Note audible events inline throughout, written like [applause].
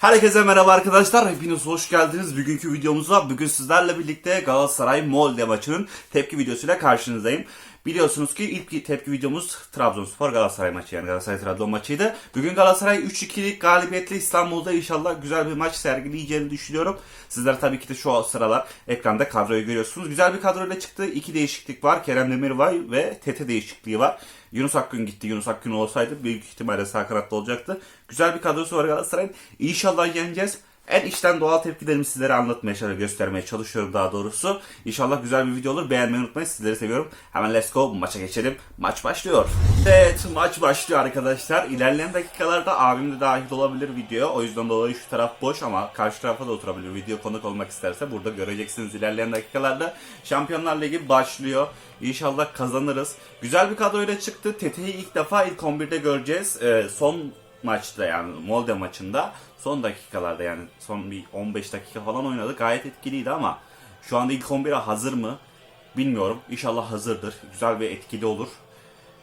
Herkese merhaba arkadaşlar. Hepiniz hoş geldiniz. Bugünkü videomuzda bugün sizlerle birlikte Galatasaray Molde maçının tepki videosuyla karşınızdayım. Biliyorsunuz ki ilk tepki videomuz Trabzonspor Galatasaray maçı yani Galatasaray Trabzon maçıydı. Bugün Galatasaray 3-2'lik galibiyetle İstanbul'da inşallah güzel bir maç sergileyeceğini düşünüyorum. Sizler tabii ki de şu sıralar ekranda kadroyu görüyorsunuz. Güzel bir kadroyla çıktı. İki değişiklik var. Kerem Demirbay ve Tete değişikliği var. Yunus Akgün gitti. Yunus Akgün olsaydı büyük ihtimalle sağ kanatta olacaktı. Güzel bir kadrosu var Galatasaray'ın. İnşallah yeneceğiz. En içten doğal tepkilerimi sizlere anlatmaya, şöyle göstermeye çalışıyorum daha doğrusu. İnşallah güzel bir video olur. Beğenmeyi unutmayın. Sizleri seviyorum. Hemen let's go maça geçelim. Maç başlıyor. Evet maç başlıyor arkadaşlar. İlerleyen dakikalarda abim de dahil olabilir video. O yüzden dolayı şu taraf boş ama karşı tarafa da oturabilir. Video konuk olmak isterse burada göreceksiniz ilerleyen dakikalarda. Şampiyonlar Ligi başlıyor. İnşallah kazanırız. Güzel bir kadroyla çıktı. Tete'yi ilk defa ilk 11'de göreceğiz. Ee, son maçta yani Molde maçında son dakikalarda yani son bir 15 dakika falan oynadı. Gayet etkiliydi ama şu anda ilk 11'e hazır mı bilmiyorum. İnşallah hazırdır. Güzel ve etkili olur.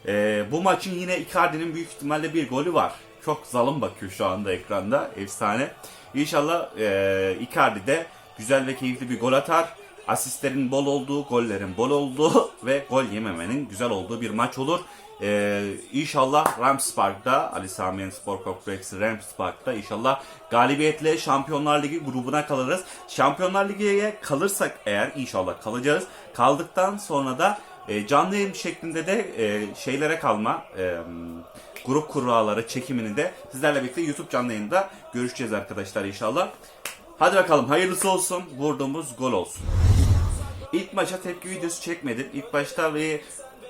Ee, bu maçın yine Icardi'nin büyük ihtimalle bir golü var. Çok zalim bakıyor şu anda ekranda. Efsane. İnşallah e, Icardi de güzel ve keyifli bir gol atar. Asistlerin bol olduğu, gollerin bol olduğu [laughs] ve gol yememenin güzel olduğu bir maç olur. Ee, inşallah Rams Park'ta Ali Sami Spor Kompleksi Rams Park'ta inşallah galibiyetle Şampiyonlar Ligi grubuna kalırız. Şampiyonlar Ligi'ye kalırsak eğer inşallah kalacağız. Kaldıktan sonra da e, canlı yayın şeklinde de e, şeylere kalma e, grup kuralları çekimini de sizlerle birlikte YouTube canlı yayında görüşeceğiz arkadaşlar inşallah. Hadi bakalım hayırlısı olsun. Vurduğumuz gol olsun. İlk maça tepki videosu çekmedim. İlk başta bir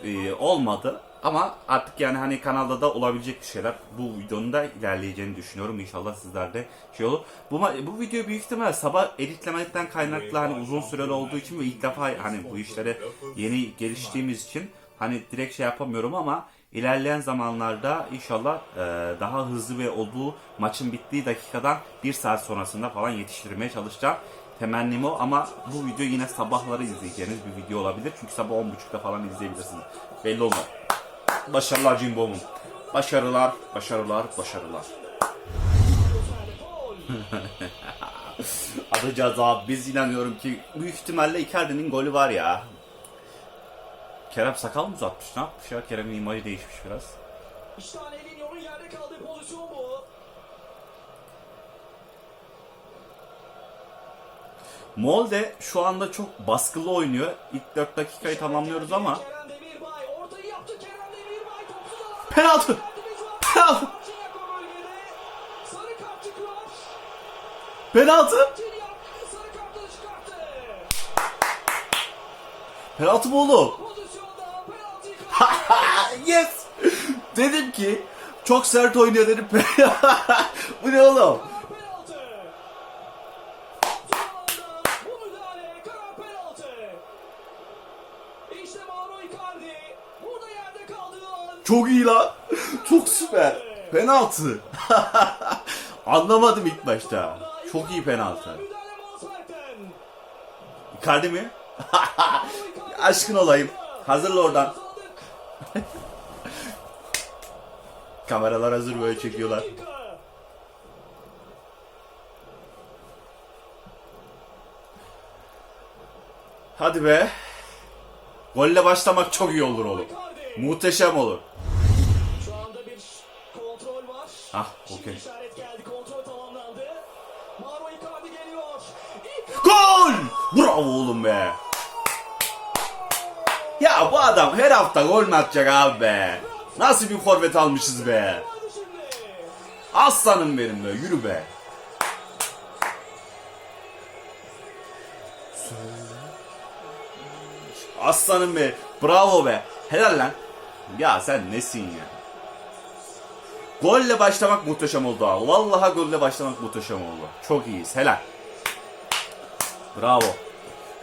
e, olmadı. Ama artık yani hani kanalda da olabilecek şeyler. Bu videonun da ilerleyeceğini düşünüyorum. İnşallah sizlerde şey olur. Bu bu video büyük ihtimal sabah editlemekten kaynaklı hani uzun süreli olduğu için ve ilk defa hani bu işlere yeni geliştiğimiz için hani direkt şey yapamıyorum ama ilerleyen zamanlarda inşallah e, daha hızlı ve olduğu maçın bittiği dakikadan bir saat sonrasında falan yetiştirmeye çalışacağım. Temennim o ama bu video yine sabahları izleyeceğiniz bir video olabilir. Çünkü sabah 10.30'da falan izleyebilirsiniz. Belli olmaz. Başarılar Cimbom'um. Başarılar, başarılar, başarılar. Atacağız abi. Biz inanıyorum ki büyük ihtimalle Icardi'nin golü var ya. Kerem sakal mı uzatmış? Ne yapmış ya? Kerem'in imajı değişmiş biraz. İşte Anelino'nun. Molde şu anda çok baskılı oynuyor. İlk 4 dakikayı tamamlıyoruz ama penaltı. Penaltı. Penaltı. Penaltı mı oğlum? [laughs] Yes. Dedim ki çok sert oynuyor dedim. [laughs] Bu ne oğlum? penaltı. Son anda bu müdahale karar penaltı. İşte Mauro Icardi burada yerde kaldığı an Çok iyi lan. Çok süper. Penaltı. [laughs] Anlamadım ilk başta. Çok iyi penaltı. Icardi mi? [laughs] Aşkın olayım. Hazırla oradan. [laughs] Kameralar hazır böyle çekiyorlar. Hadi be. Golle başlamak çok iyi olur oğlum. Muhteşem olur. Ah, okey. Gol! Bravo oğlum be. Ya bu adam her hafta gol mü atacak abi be? Nasıl bir forvet almışız be? Aslanım benim be, yürü be. Aslanım be, bravo be. Helal lan. Ya sen nesin ya? Golle başlamak muhteşem oldu abi. Vallahi golle başlamak muhteşem oldu. Çok iyiyiz, helal. Bravo.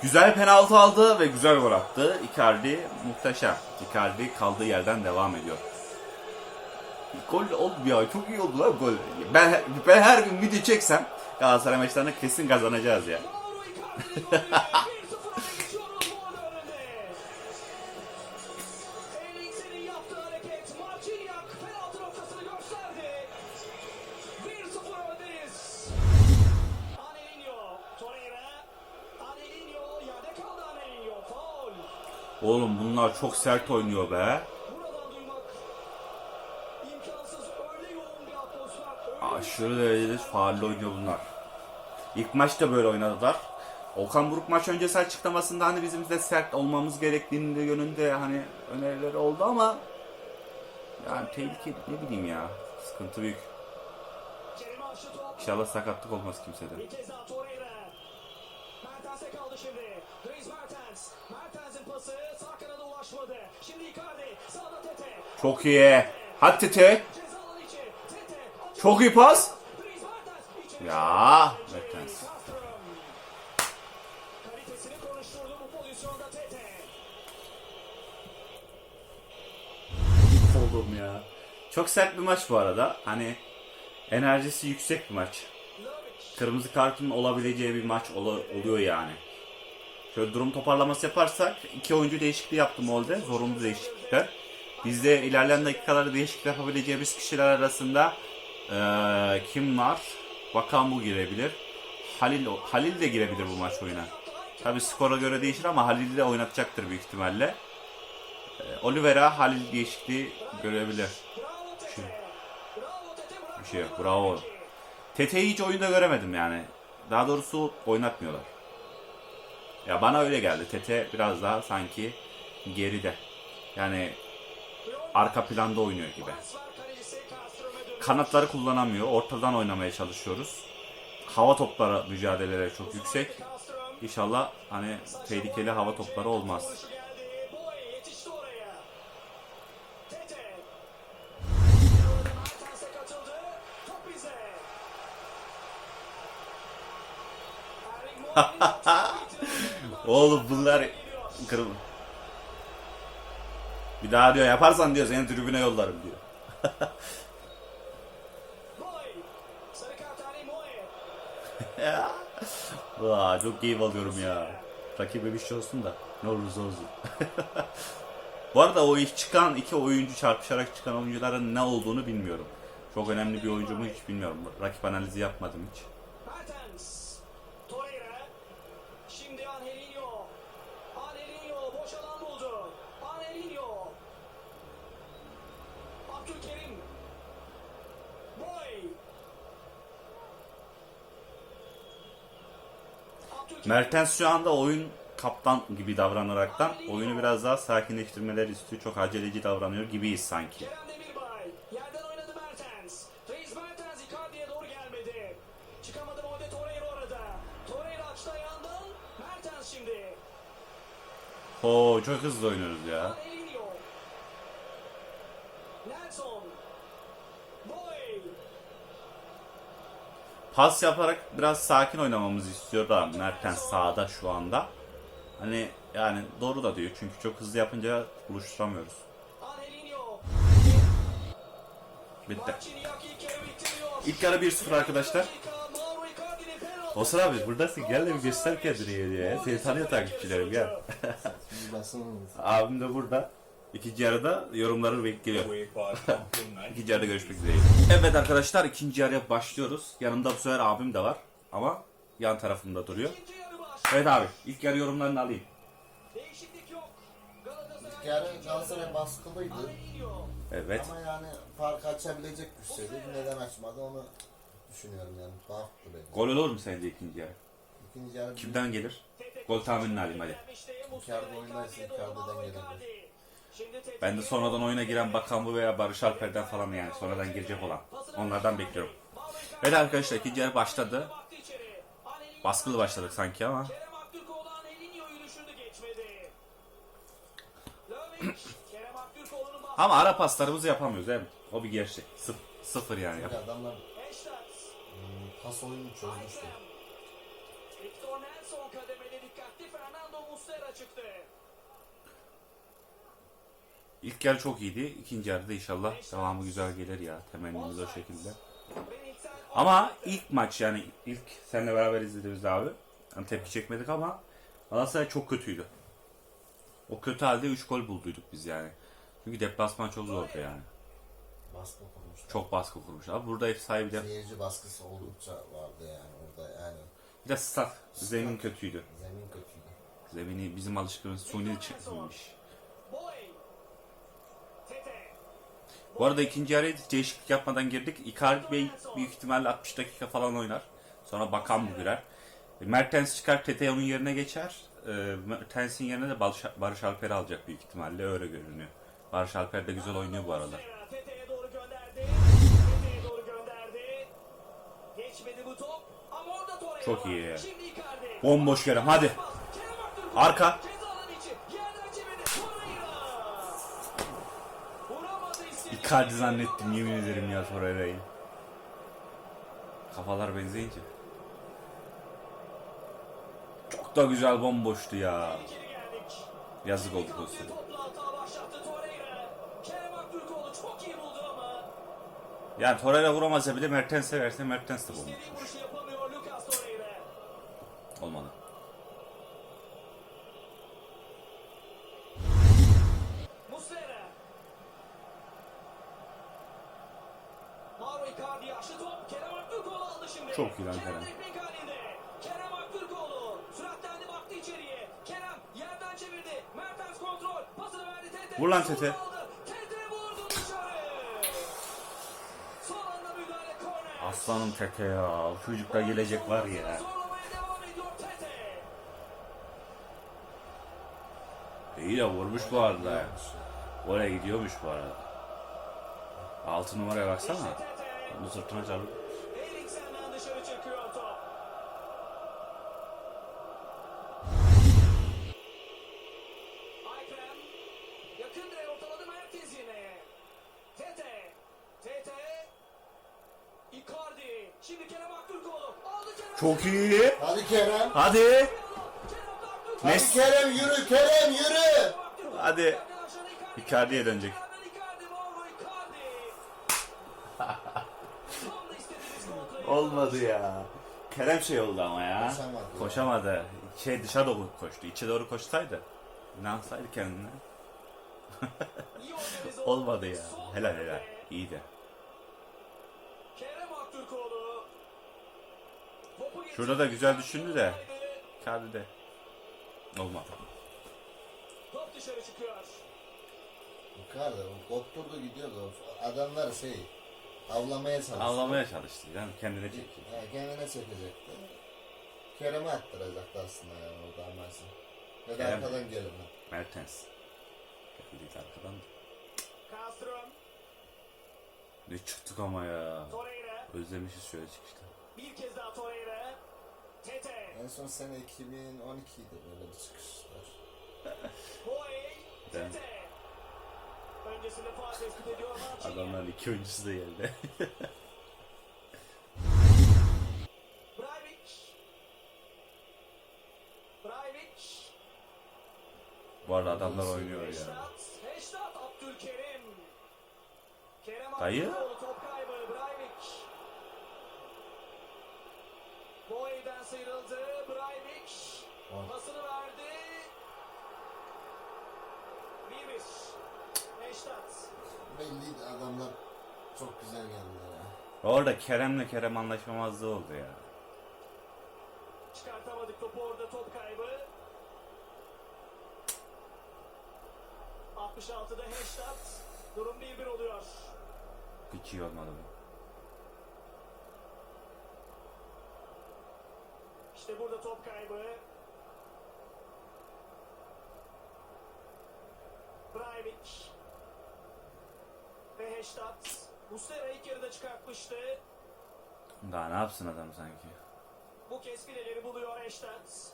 Güzel penaltı aldı ve güzel gol attı. Icardi muhteşem. Icardi kaldığı yerden devam ediyor. Gol oldu ya çok iyi oldu lan gol. Ben ben her gün video çeksem Galatasaray maçlarında kesin kazanacağız ya. [laughs] Oğlum bunlar çok sert oynuyor be. Aşırı derecede faalli oynuyor bunlar. İlk maçta böyle oynadılar. Okan Buruk maç öncesi açıklamasında hani bizim de sert olmamız gerektiğini de yönünde hani önerileri oldu ama yani tehlike ne bileyim ya. Sıkıntı büyük. İnşallah sakatlık olmaz kimsede. Bir kez daha Torreira. Mertens'e kaldı şimdi. Dries Mertens. Mertens'in pası sağ kanada ulaşmadı. Şimdi Icardi. Sağda Tete. Çok iyi. Hadi Tete. Çok iyi pas. Ya Mertens. Kalitesini konuşturdu bu pozisyonda Tete. Oğlum ya. Çok sert bir maç bu arada. Hani enerjisi yüksek bir maç. Kırmızı kartın olabileceği bir maç ola- oluyor yani. Şöyle durum toparlaması yaparsak iki oyuncu değişikliği yaptı Molde. Zorunlu değişiklikler. Biz de ilerleyen dakikalarda değişiklik yapabileceğimiz kişiler arasında eee, kim var? Bakan bu girebilir. Halil Halil de girebilir bu maç oyuna. Tabi skora göre değişir ama Halil'i de oynatacaktır büyük ihtimalle. Eee, Oliveira Halil değişikliği görebilir. Tete. Bravo. Bir şey yok. Bravo. Tete'yi hiç oyunda göremedim yani. Daha doğrusu oynatmıyorlar. Ya bana öyle geldi. Tete biraz daha sanki geride. Yani arka planda oynuyor gibi. Kanatları kullanamıyor. Ortadan oynamaya çalışıyoruz. Hava topları mücadeleleri çok yüksek. İnşallah hani tehlikeli hava topları olmaz. [laughs] Oğlum bunlar kırıl. Bir daha diyor yaparsan diyor seni tribüne yollarım diyor. [laughs] Vaa çok keyif alıyorum ya. Rakibe bir şey olsun da ne olursa olsun. [laughs] Bu arada o iş çıkan iki oyuncu çarpışarak çıkan oyuncuların ne olduğunu bilmiyorum. Çok önemli bir oyuncu mu hiç bilmiyorum. Rakip analizi yapmadım hiç. Mertens. Torreira. Şimdi Angelinho. Angelinho boş alan buldu. Angelinho. Abdülkerim. Boy. Abdülkerim. Mertens şu anda oyun kaptan gibi davranaraktan oyunu biraz daha sakinleştirmeleri istiyor. Çok aceleci davranıyor gibiyiz sanki. Oo çok hızlı oynuyoruz ya. Angelinho. Nelson. Boy. Pas yaparak biraz sakin oynamamızı istiyor da Mertens sağda şu anda. Hani yani doğru da diyor çünkü çok hızlı yapınca buluşturamıyoruz. Bitti. İlk yarı 1-0 arkadaşlar. Osman abi buradasın gel de bir göster kendini ya. Seni tanıyor takipçilerim gel. [laughs] Abim de burada. İkinci yarıda yorumları bekliyor. İkinci yarıda görüşmek üzere. Evet arkadaşlar ikinci yarıya başlıyoruz. Yanımda bu sefer abim de var. Ama yan tarafımda duruyor. Evet abi ilk yarı yorumlarını alayım. Değişiklik yok. Galatasaray. Yani Galatasaray baskılıydı. Evet. ama yani fark açabilecek güçteydi. Neden açmadı onu düşünüyorum yani. Tuhaftı benim. Gol olur mu sence ikinci yarı? İkinci yarı Kimden gelir? Gol tahminini alayım hadi. Icardi oynarsa Icardi'den gelebilir. Ben de sonradan oyuna giren Bakan bu veya Barış Alper'den falan yani sonradan girecek olan. Onlardan bekliyorum. Evet arkadaşlar ikinci yarı başladı. Baskılı başladık sanki ama. Ama ara paslarımızı yapamıyoruz mi? O bir gerçek. Sıfır, sıfır yani. Yap. Adamlar hmm, pas oyunu çözmüştü. Victor Nelson kademede dikkatli. Fernando Muslera çıktı. İlk yarı çok iyiydi. İkinci yarıda inşallah devamı güzel gelir ya. Temennimiz o şekilde. Ama ilk maç yani ilk seninle beraber izlediğimizde abi. Hani tepki çekmedik ama Galatasaray çok kötüydü. O kötü halde 3 gol bulduyduk biz yani. Çünkü deplasman çok zordu yani. Baskı kurmuştu. Çok baskı kurmuş. Abi burada ev sahibi de Seyirci baskısı oldukça vardı yani orada yani. bir de stat zemin kötüydü. Zemin kötüydü. Zemini bizim alışkınız suni çıkmış. Boy. Tete. Bu arada ikinci yarıya değişiklik yapmadan girdik. Icardi Bey büyük ihtimalle 60 dakika falan oynar. Sonra Bakan bu girer. E, Mertens çıkar, Tete onun yerine geçer. E, Mertens'in yerine de Barış, Alper'i alacak büyük ihtimalle öyle görünüyor. Barış Alper de güzel oynuyor bu arada. Çok iyi. Bomboş Kerem, hadi. Arka. Icardi zannettim yemin ederim ya Torreira'yı. Kafalar benzeyince. Çok da güzel bomboştu ya. Yazık oldu ama Yani Torreira vuramasa bile Mertens'e verse Mertens de bulmuş. Olmadı. Muslera. Mauro Icardi yaşlı top. Kerem Aktürkoğlu aldı şimdi. Çok iyi lan Kerem. teknik halinde. Kerem Aktürkoğlu. Süratlendi baktı içeriye. Kerem yerden çevirdi. Mertens kontrol. Pasını verdi Tete. Vur lan Şut Tete. aldı. Tete vurdu dışarı. Son anda müdahale korner. Aslanım Tete ya. Çocukta gelecek var ya. Tete. İyi de vurmuş bu arada. ya. Oraya gidiyormuş bu arada. Altı numaraya baksana. Tete. Onu sırtına çarpıp. Eriksen'den dışarı çıkıyor top. Aykrem yakın direğe ortaladı merkez yine. Tete. Tete. Icardi. Şimdi Kerem Aktürkoğlu. Aldı Kerem. Çok iyi. Hadi Kerem. Hadi. Hadi Mes- Kerem yürü Kerem yürü. Hadi. Icardi'ye dönecek. [laughs] Olmadı ya. Kerem şey oldu ama ya. Koşamadı. Şey dışa doğru koştu. İçe doğru koşsaydı. İnansaydı kendine. İyi [laughs] Olmadı ya. Helal helal. İyiydi. Kerem Şurada da güzel düşündü de. Icardi de. Olmadı. Top dışarı çıkıyor. Yukarıda o kopturdu gidiyordu. Adamlar şey avlamaya çalıştı. Avlamaya çalıştı. Yani kendine çekti. Ha, kendine çekecekti. Kerem'e attıracaktı aslında yani orada amaçlı. Ya da Kerem. arkadan gelme. Mertens. Geldi arkadan da. Kastrom. Ne çıktık ama ya. Özlemişiz şöyle çıkışta. Bir kez daha Torreira. Tete. En son sene 2012'ydi böyle bir çıkışlar. [laughs] Boy. Tete. Öncesinde faal tespit ediyor Mancini. Adamlar iki oyuncusu da geldi. [laughs] Brajvic. Brajvic. Bu arada adamlar oynuyor ya. Abdülkerim. Kerem Dayı top kaybı. Brajvic. Boy'den sıyrıldı. Brajvic. Oh. Pasını verdi. 1-1. Heştat. Belliydi adamlar çok güzel geldiler ya. Orada Kerem'le Kerem anlaşmamazlığı oldu ya. Çıkartamadık topu orada top kaybı. 66'da Heştat. Durum 1-1 oluyor. Hiç iyi olmadı bu. İşte burada top kaybı. Brajvic. Ve Heştat. Muslera ilk yarıda çıkartmıştı. Daha ne yapsın adam sanki? Bu kez fileleri buluyor Heştat.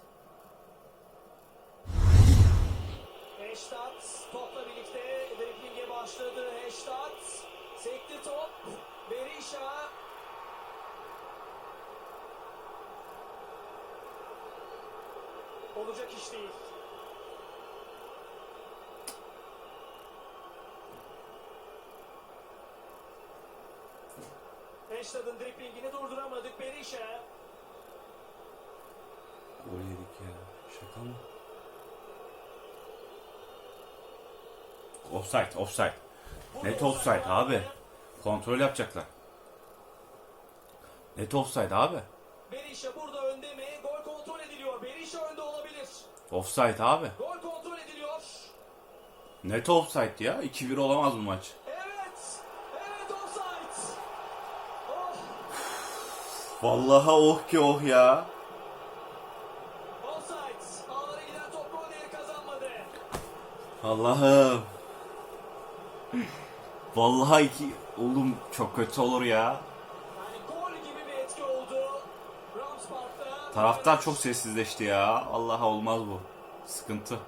Heştat topla birlikte driblinge başladı Heştat. Sekti top. Berisha. Olacak iş değil. Heştat'ın driblingini durduramadık Berisha. Gol yedik ya. Şaka mı? Offside, offside. Net offside abi. Kontrol yapacaklar. Net offside abi. Offside abi. Gol kontrol ediliyor. Net offside ya. 2-1 olamaz bu maç. Evet. Evet offside. Oh. Vallahi oh ki oh ya. Offside. Ağlara giden top kazanmadı. Allah'ım. Vallahi iki... Oğlum çok kötü olur ya. Taraftar çok sessizleşti ya. Allah'a olmaz bu. Sıkıntı.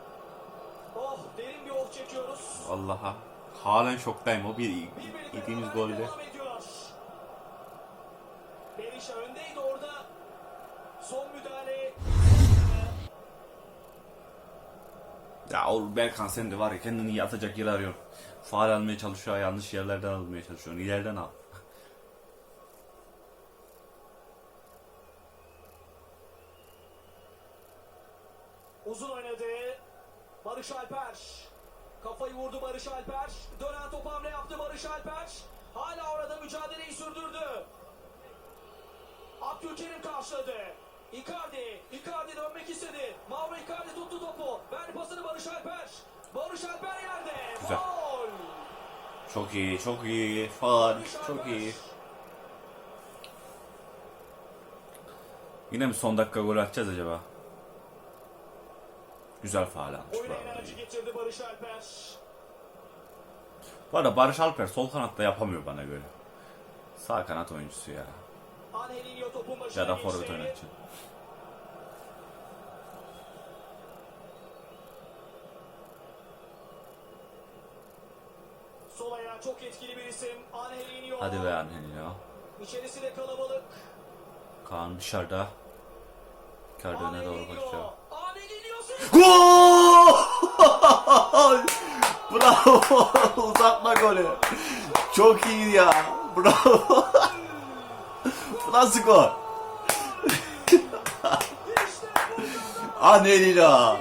Oh derin bir oh çekiyoruz. Allah'a. Halen şoktayım o bir yediğimiz golde. Berisha öndeydi orada. Son müdahale. Ya oğlum Berkan sen de var ya kendini yatacak yer arıyor. Faal almaya çalışıyor yanlış yerlerden almaya çalışıyor. İleriden al. Uzun oynadı. Barış Alper. Kafayı vurdu Barış Alper. Dönen top hamle yaptı Barış Alper. Hala orada mücadeleyi sürdürdü. Abdülkerim karşıladı. Icardi. Icardi dönmek istedi. Mauro Icardi tuttu topu. Verdi pasını Barış Alper. Barış Alper yerde. Güzel. Gol. Çok iyi, çok iyi. Barış çok iyi. Yine mi son dakika gol atacağız acaba? Güzel faal almış bu arada. Bu arada Barış Alper sol kanatta yapamıyor bana göre. Sağ kanat oyuncusu ya. Angelinho Ya da forvet oynatacak. Sol ayağı çok etkili bir isim. Angelinho. Hadi be Angelino. İçerisi de kalabalık. Kaan dışarıda. Icardi öne doğru koşuyor. Gol! [laughs] Bravo! Uzatma golü. Çok iyi ya. Bravo. Nasıl gol? [laughs] Anelina.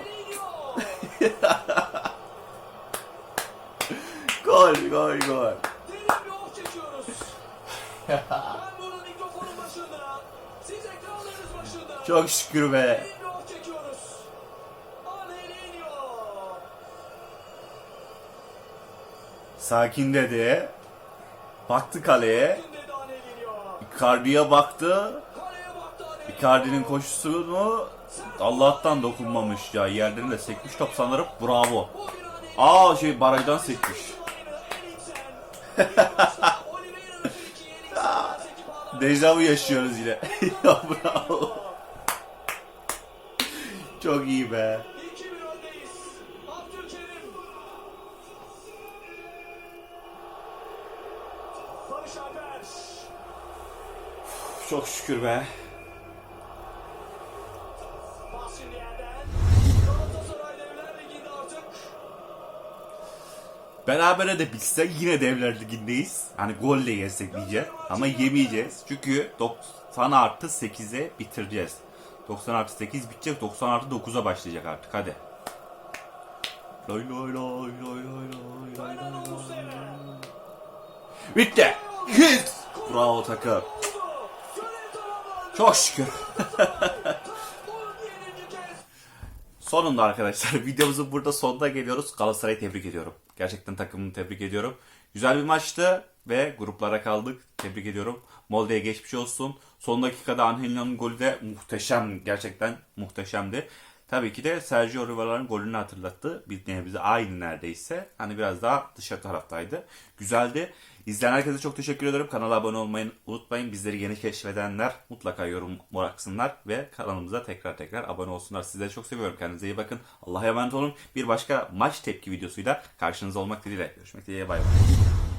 [laughs] Gol, gol, gol. Çok şükür be. Derin bir oh çekiyoruz. Angelinho. Sakin dedi. Baktı kaleye. Icardi'ye baktı. Icardi'nin koşusunu Allah'tan dokunmamış ya. Yerden de sekmiş top sanırım. Bravo. Aa şey barajdan sekmiş. [laughs] Dejavu yaşıyoruz yine. [laughs] bravo. Çok iyi be. Çok şükür be. Berabere de bitse yine Devler Ligi'ndeyiz. Hani golle yesek diyeceğiz. Ama yemeyeceğiz. Çünkü 90 artı 8'e bitireceğiz. 90 artı 8 bitecek. 90 artı 9'a başlayacak artık. Hadi. Loy loy loy loy loy loy loy loy. Bitti. Yes. Bravo takım. Çok şükür. [laughs] Sonunda arkadaşlar [laughs] videomuzun burada sonuna geliyoruz. Galatasaray'ı tebrik ediyorum. Gerçekten takımını tebrik ediyorum. Güzel bir maçtı ve gruplara kaldık. Tebrik ediyorum. Molde'ye geçmiş olsun. Son dakikada Angelino'nun golü de muhteşem. Gerçekten muhteşemdi. Tabii ki de Sergio Rivala'nın golünü hatırlattı. Bir nebze aynı neredeyse. Hani biraz daha dışarı taraftaydı. Güzeldi. İzleyen herkese çok teşekkür ederim. Kanala abone olmayı unutmayın. Bizleri yeni keşfedenler mutlaka yorum bıraksınlar ve kanalımıza tekrar tekrar abone olsunlar. Sizleri çok seviyorum. Kendinize iyi bakın. Allah'a emanet olun. Bir başka maç tepki videosuyla karşınızda olmak dileğiyle. Görüşmek dileğiyle. Bay bay.